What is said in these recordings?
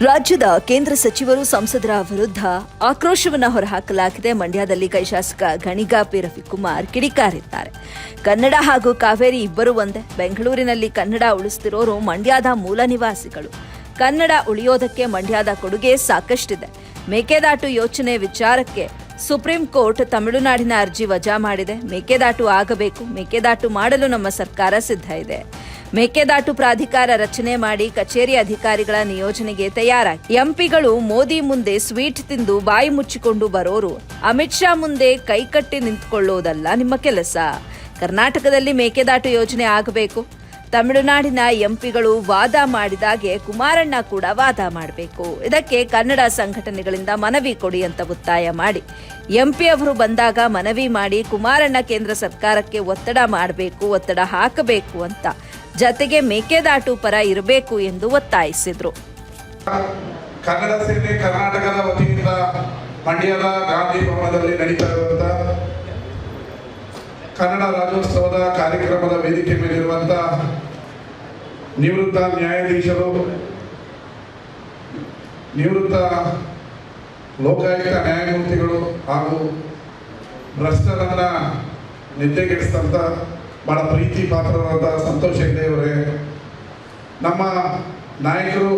ರಾಜ್ಯದ ಕೇಂದ್ರ ಸಚಿವರು ಸಂಸದರ ವಿರುದ್ಧ ಆಕ್ರೋಶವನ್ನು ಹೊರಹಾಕಲಾಗಿದೆ. ಮಂಡ್ಯದಲ್ಲಿ ಕೈ ಶಾಸಕ ಗಣಿಗಾಪಿ ರವಿಕುಮಾರ್ ಕಿಡಿಕಾರಿದ್ದಾರೆ. ಕನ್ನಡ ಹಾಗೂ ಕಾವೇರಿ ಇಬ್ಬರು ಒಂದೇ. ಬೆಂಗಳೂರಿನಲ್ಲಿ ಕನ್ನಡ ಉಳಿಸ್ತಿರೋರು ಮಂಡ್ಯದ ಮೂಲ ನಿವಾಸಿಗಳು. ಕನ್ನಡ ಉಳಿಯೋದಕ್ಕೆ ಮಂಡ್ಯದ ಕೊಡುಗೆ ಸಾಕಷ್ಟಿದೆ. ಮೇಕೆದಾಟು ಯೋಚನೆ ವಿಚಾರಕ್ಕೆ ಸುಪ್ರೀಂ ಕೋರ್ಟ್ ತಮಿಳುನಾಡಿನ ಅರ್ಜಿ ವಜಾ ಮಾಡಿದೆ. ಮೇಕೆದಾಟು ಆಗಬೇಕು. ಮೇಕೆದಾಟು ಮಾಡಲು ನಮ್ಮ ಸರ್ಕಾರ ಸಿದ್ಧ ಇದೆ. ಮೇಕೆದಾಟು ಪ್ರಾಧಿಕಾರ ರಚನೆ ಮಾಡಿ ಕಚೇರಿ ಅಧಿಕಾರಿಗಳ ನಿಯೋಜನೆಗೆ ತಯಾರಾಗಿ. ಎಂಪಿಗಳು ಮೋದಿ ಮುಂದೆ ಸ್ವೀಟ್ ತಿಂದು ಬಾಯಿ ಮುಚ್ಚಿಕೊಂಡು ಬರೋರು. ಅಮಿತ್ ಶಾ ಮುಂದೆ ಕೈಕಟ್ಟಿ ನಿಂತ್ಕೊಳ್ಳೋದಲ್ಲ ನಿಮ್ಮ ಕೆಲಸ. ಕರ್ನಾಟಕದಲ್ಲಿ ಮೇಕೆದಾಟು ಯೋಜನೆ ಆಗಬೇಕು. ತಮಿಳುನಾಡಿನ ಎಂಪಿಗಳು ವಾದ ಮಾಡಿದಾಗೆ ಕುಮಾರಣ್ಣ ಕೂಡ ವಾದ ಮಾಡಬೇಕು. ಇದಕ್ಕೆ ಕನ್ನಡ ಸಂಘಟನೆಗಳಿಂದ ಮನವಿ ಕೊಡಿ ಅಂತ ಒತ್ತಾಯ ಮಾಡಿ. ಎಂಪಿ ಅವರು ಬಂದಾಗ ಮನವಿ ಮಾಡಿ ಕುಮಾರಣ್ಣ ಕೇಂದ್ರ ಸರ್ಕಾರಕ್ಕೆ ಒತ್ತಡ ಮಾಡಬೇಕು, ಒತ್ತಡ ಹಾಕಬೇಕು ಅಂತ. ಜತೆಗೆ ಮೇಕೆದಾಟು ಪರ ಇರಬೇಕು ಎಂದು ಒತ್ತಾಯಿಸಿದರು. ಕನ್ನಡ ಸೇನೆ ಕರ್ನಾಟಕದ ವತಿಯಿಂದ ಮಂಡ್ಯದ ಗಾಂಧಿ ಭವನದಲ್ಲಿ ನಡೀತಾ ಇರುವಂತಹ ಕನ್ನಡ ರಾಜ್ಯೋತ್ಸವದ ಕಾರ್ಯಕ್ರಮದ ವೇದಿಕೆ ಮೇಲಿರುವಂತ ನಿವೃತ್ತ ನ್ಯಾಯಾಧೀಶರು, ನಿವೃತ್ತ ಲೋಕಾಯುಕ್ತ ನ್ಯಾಯಮೂರ್ತಿಗಳು ಹಾಗೂ ಭ್ರಷ್ಟರನ್ನ ನಿದ್ದೆಗೆಡಿಸಿದಂಥ ಬಹಳ ಪ್ರೀತಿ ಪಾತ್ರರಾದ ಸಂತೋಷ್ ಹೆಗ್ಡೆ ಅವರೇ, ನಮ್ಮ ನಾಯಕರು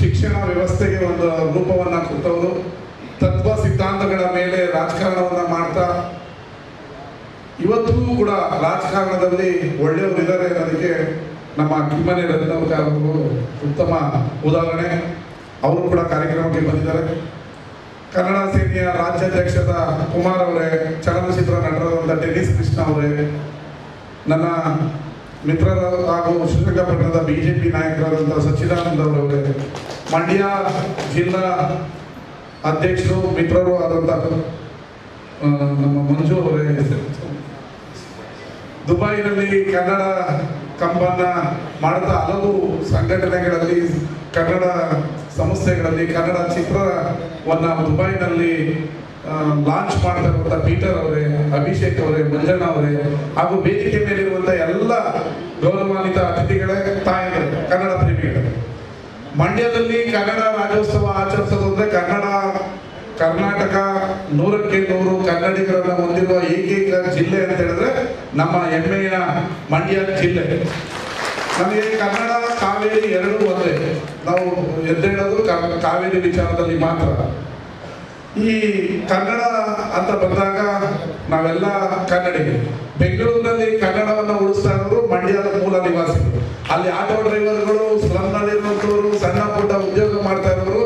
ಶಿಕ್ಷಣ ವ್ಯವಸ್ಥೆಗೆ ಒಂದು ರೂಪವನ್ನು ಕೊಟ್ಟವರು. ತತ್ವ ಸಿದ್ಧಾಂತಗಳ ಮೇಲೆ ರಾಜಕಾರಣವನ್ನು ಮಾಡ್ತಾ, ಇವತ್ತೂ ಕೂಡ ರಾಜಕಾರಣದಲ್ಲಿ ಒಳ್ಳೆಯವರಿದ್ದಾರೆ ಅನ್ನೋದಕ್ಕೆ ನಮ್ಮ ಕಿಮ್ಮನೆ ರತ್ನಾವತಿ ಅವರು ಉತ್ತಮ ಉದಾಹರಣೆ. ಅವರು ಕೂಡ ಕಾರ್ಯಕ್ರಮಕ್ಕೆ ಬಂದಿದ್ದಾರೆ. ಕನ್ನಡ ಸೇನೆಯ ರಾಜ್ಯಾಧ್ಯಕ್ಷದ ಕುಮಾರ್ ಅವರೇ, ಚಲನಚಿತ್ರ ನಟರಾದಂಥ ಟೆನಿಸ್ ಕೃಷ್ಣ ಅವರೇ, ನನ್ನ ಮಿತ್ರರ ಹಾಗೂ ಶ್ರೀರಂಗಪಟ್ಟಣದ ಪಿ ನಾಯಕರಾದಂಥ ಸಚ್ಚಿದಾನಂದ ಅವರವರೇ ಮಂಡ್ಯ ಜಿಲ್ಲಾ ಅಧ್ಯಕ್ಷರು, ಮಿತ್ರರು ಆದಂಥ ನಮ್ಮ ಮಂಜು ಅವರೇ ದುಬೈನಲ್ಲಿ ಕನ್ನಡ ಕಂಬನ್ನ ಮಾಡಿದ ಹಲವು ಸಂಘಟನೆಗಳಲ್ಲಿ ಕನ್ನಡ ಸಂಸ್ಥೆಗಳಲ್ಲಿ ಕನ್ನಡ ಚಿತ್ರವನ್ನ ದುಬೈನಲ್ಲಿ ಲಾಂಚ್ ಮಾಡ್ತಾ ಪೀಟರ್ ಅವರೇ, ಅಭಿಷೇಕ್ ಅವರೇ, ಮಂಜಣ್ಣ ಅವರೇ, ಹಾಗೂ ವೇದಿಕೆ ಮೇಲಿರುವಂತ ಎಲ್ಲ ಗೌರವಾನ್ವಿತ ಅತಿಥಿಗಳೇ ತಾಯಿಗಳು, ಕನ್ನಡ ಪ್ರೇಮಿಗಳು. ಮಂಡ್ಯದಲ್ಲಿ ಕನ್ನಡ ರಾಜ್ಯೋತ್ಸವ ಆಚರಿಸೋದು ಅಂದ್ರೆ ಕನ್ನಡ, ಕರ್ನಾಟಕ ನೂರಕ್ಕೆ ನೂರು ಕನ್ನಡಿಗರನ್ನ ಹೊಂದಿರುವ ಏಕೈಕ ಜಿಲ್ಲೆ ಅಂತ ಹೇಳಿದ್ರೆ ನಮ್ಮ ಹೆಮ್ಮೆಯ ಮಂಡ್ಯ ಜಿಲ್ಲೆ. ನಮಗೆ ಕನ್ನಡ, ಕಾವೇರಿ ಎರಡೂ ಒಂದೇ. ನಾವು ಎದ್ದೇಳೋದು ಕಾವೇರಿ ವಿಚಾರದಲ್ಲಿ ಮಾತ್ರ. ಈ ಕನ್ನಡ ಅಂತ ಬಂದಾಗ ನಾವೆಲ್ಲ ಕನ್ನಡಿಗರು ಬೆಂಗಳೂರಿನಲ್ಲಿ ಕನ್ನಡವನ್ನು ಉಳಿಸ್ತಾ ಇರೋರು ಮಂಡ್ಯದ ಮೂಲ ನಿವಾಸಿಗಳು. ಅಲ್ಲಿ ಆಟೋ ಡ್ರೈವರ್ಗಳು ಸ್ಲಮ್ನಲ್ಲಿರುವಂಥವ್ರು ಸಣ್ಣ ಪುಟ್ಟ ಉದ್ಯೋಗ ಮಾಡ್ತಾ ಇರೋರು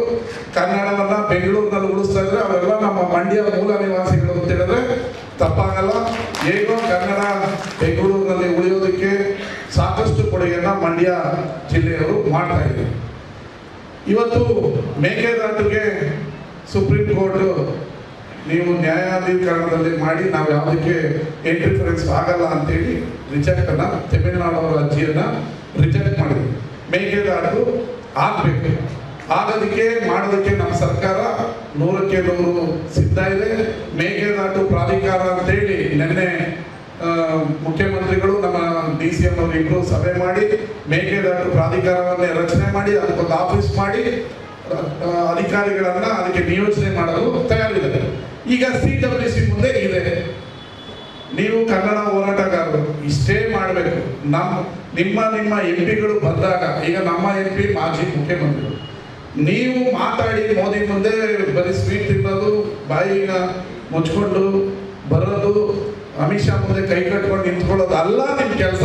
ಕನ್ನಡವನ್ನು ಬೆಂಗಳೂರಿನಲ್ಲಿ ಉಳಿಸ್ತಾ ಇದ್ರೆ ಅವೆಲ್ಲ ನಮ್ಮ ಮಂಡ್ಯದ ಮೂಲ ನಿವಾಸಿಗಳು ಅಂತ ಹೇಳಿದ್ರೆ ತಪ್ಪಾಗಲ್ಲ. ಹೇಗೋ ಕನ್ನಡ ಬೆಂಗಳೂರಿನಲ್ಲಿ ಉಳಿಯೋದಕ್ಕೆ ಕೊಡುಗೆಯನ್ನ ಮಂಡ್ಯ ಜಿಲ್ಲೆಯವರು ಮಾಡ್ತಾ ಇದೆ ಇವತ್ತು ಮೇಕೆದಾಟುಗೆ ಸುಪ್ರೀಂ ಕೋರ್ಟ್ ನೀವು ನ್ಯಾಯಾಧೀಕರಣದಲ್ಲಿ ಮಾಡಿ ನಾವು ಯಾವುದಕ್ಕೆ ಇಂಟರ್ಫರೆನ್ಸ್ ಆಗಲ್ಲ ಅಂತೇಳಿ ರಿಜೆಕ್ಟ್ ಅನ್ನ ತಮಿಳುನಾಡು ಅವರ ಅರ್ಜಿಯನ್ನ ರಿಜೆಕ್ಟ್ ಮಾಡಿದೆ ಮೇಕೆದಾಟು ಆಗ್ಬೇಕು. ಆಗೋದಕ್ಕೆ ಮಾಡೋದಕ್ಕೆ ನಮ್ಮ ಸರ್ಕಾರ ನೂರಕ್ಕೆ ನೂರು ಸಿದ್ಧ ಇದೆ. ಮೇಕೆದಾಟು ಪ್ರಾಧಿಕಾರ ಅಂತೇಳಿ ನಿನ್ನೆ ಆ, ಮುಖ್ಯಮಂತ್ರಿಗಳು ಡಿ ಸಿ ಎಂ ಸಭೆ ಮಾಡಿ, ಮೇಕೆದಾಟು ಪ್ರಾಧಿಕಾರವನ್ನೇ ರಚನೆ ಮಾಡಿ, ಅದಕ್ಕೊಂದು ಆಫೀಸ್ ಮಾಡಿ ಅಧಿಕಾರಿಗಳನ್ನ ಅದಕ್ಕೆ ನಿಯೋಜನೆ ಮಾಡಲು ತಯಾರಿದ್ದಾರೆ. ಈಗ ಸಿ ಡಬ್ಲ್ಯೂ ಸಿ ಮುಂದೆ ಇದೆ. ನೀವು ಕನ್ನಡ ಹೋರಾಟಗಾರರು, ಇಷ್ಟೇ ಮಾಡಬೇಕು. ನಮ್ಮ ನಿಮ್ಮ ನಿಮ್ಮ ಎಂ ಪಿಗಳು ಬಂದಾಗ, ಈಗ ನಮ್ಮ ಎಂ ಪಿ ಮಾಜಿ ಮುಖ್ಯಮಂತ್ರಿಗಳು ನೀವು ಮಾತಾಡಿ ಮೋದಿ ಮುಂದೆ ಬರೀ ಸ್ವೀಟ್ ತಿನ್ನೋದು, ಬಾಯಿನ ಮುಚ್ಕೊಂಡು ಬರೋದು ಅಮಿತ್ ಶಾ ಮುಂದೆ ಕೈ ಕಟ್ಕೊಂಡು ನಿಂತ್ಕೊಳ್ಳೋದು ಅಲ್ಲ ನಿಮ್ಮ ಕೆಲಸ?